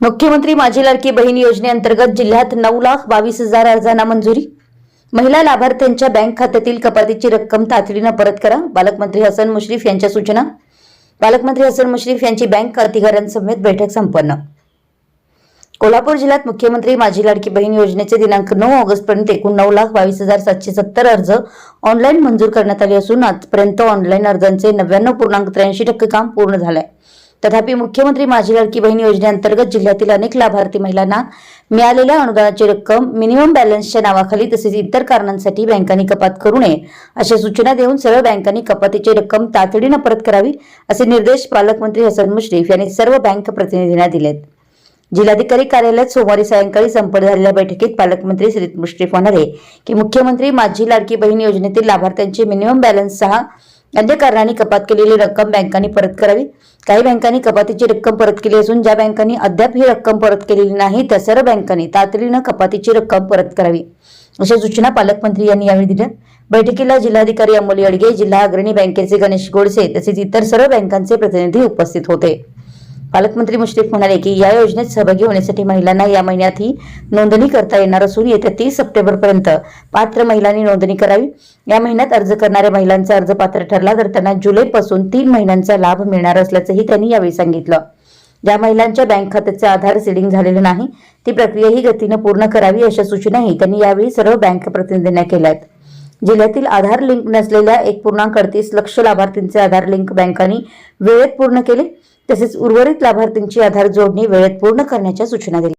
मुख्यमंत्री माझी लाडकी बहीण योजनेअंतर्गत जिल्ह्यात नऊ लाख बावीस हजार अर्जांना मंजुरी. महिला लाभार्थ्यांच्या बँक खात्यातील कपातीची रक्कम तातडीनं परत करा. पालकमंत्री हसन मुश्रीफ यांच्या सूचना. पालकमंत्री हसन मुश्रीफ यांची बँक अधिकाऱ्यांसमेत बैठक संपन्न. कोल्हापूर जिल्ह्यात मुख्यमंत्री माझी लाडकी बहीण योजनेचे दिनांक नऊ ऑगस्टपर्यंत एकूण नऊ लाख बावीस हजार सातशे सत्तर अर्ज ऑनलाईन मंजूर करण्यात आले असून आजपर्यंत ऑनलाईन अर्जांचे नव्याण्णव पूर्णांक त्र्याऐंशी टक्के काम पूर्ण झालंय. तथापि मुख्यमंत्री माझी लाडकी बहीण योजनेअंतर्गत जिल्ह्यातील अनेक लाभार्थी महिलांना मिळालेल्या अनुदानाची रक्कम मिनिमम बॅलन्सच्या नावाखाली तसेच इतर कारणांसाठी बँकांनी कपात करू नये अशा सूचना देऊन सर्व बँकांनी कपातीची रक्कम तातडीनं परत करावी असे निर्देश पालकमंत्री हसन मुश्रीफ यांनी सर्व बँक प्रतिनिधींना दिलेत. जिल्हाधिकारी कार्यालयात सोमवारी सायंकाळी संपन्न झालेल्या बैठकीत पालकमंत्री श्री मुश्रीफ म्हणाले की मुख्यमंत्री माझी लाडकी बहीण योजनेतील लाभार्थ्यांची मिनिमम बॅलन्स सहा अन्य कपात केलेली रक्कम बँकांनी परत करावी. काही बँकांनी कपातीची रक्कम परत केली असून ज्या बँकांनी अद्याप ही रक्कम परत केलेली नाही त्या सर्व बँकांनी तातडीनं कपातीची रक्कम परत करावी. अशा सूचना पालकमंत्री यांनी यावेळी दिल्या. बैठकीला जिल्हाधिकारी अमोली अडगे जिल्हा अग्रणी बँकेचे गणेश गोडसे तसेच इतर सर्व बँकांचे प्रतिनिधी उपस्थित होते. पालकमंत्री मुश्रीफ म्हणाले की या योजनेत सहभागी होण्यासाठी महिलांना या महिन्यात ही नोंदणी करता येणार असून येत्या तीस सप्टेंबर पर्यंत पात्र महिलांनी नोंदणी करावी. या महिन्यात अर्ज करणाऱ्या महिलांचा अर्ज पात्र ठरला तर त्यांना जुलैपासून तीन महिन्यांचा लाभ मिळणार असल्याचंही त्यांनी यावेळी सांगितलं. ज्या महिलांच्या बँक खात्याचे आधार सीडिंग झालेलं नाही ती प्रक्रियाही गतीनं पूर्ण करावी अशा सूचनाही त्यांनी यावेळी सर्व बँक प्रतिनिधींना केल्या आहेत जिल्ह्यातील आधार लिंक नसलेल्या एक पूर्णांक अडतीस लक्ष लाभार्थींचे आधार लिंक बँकांनी वेळेत पूर्ण केले. तसेच उर्वरित लाभार्थींची आधार जोडणी वेळेत पूर्ण करण्याच्या सूचना दिल्या.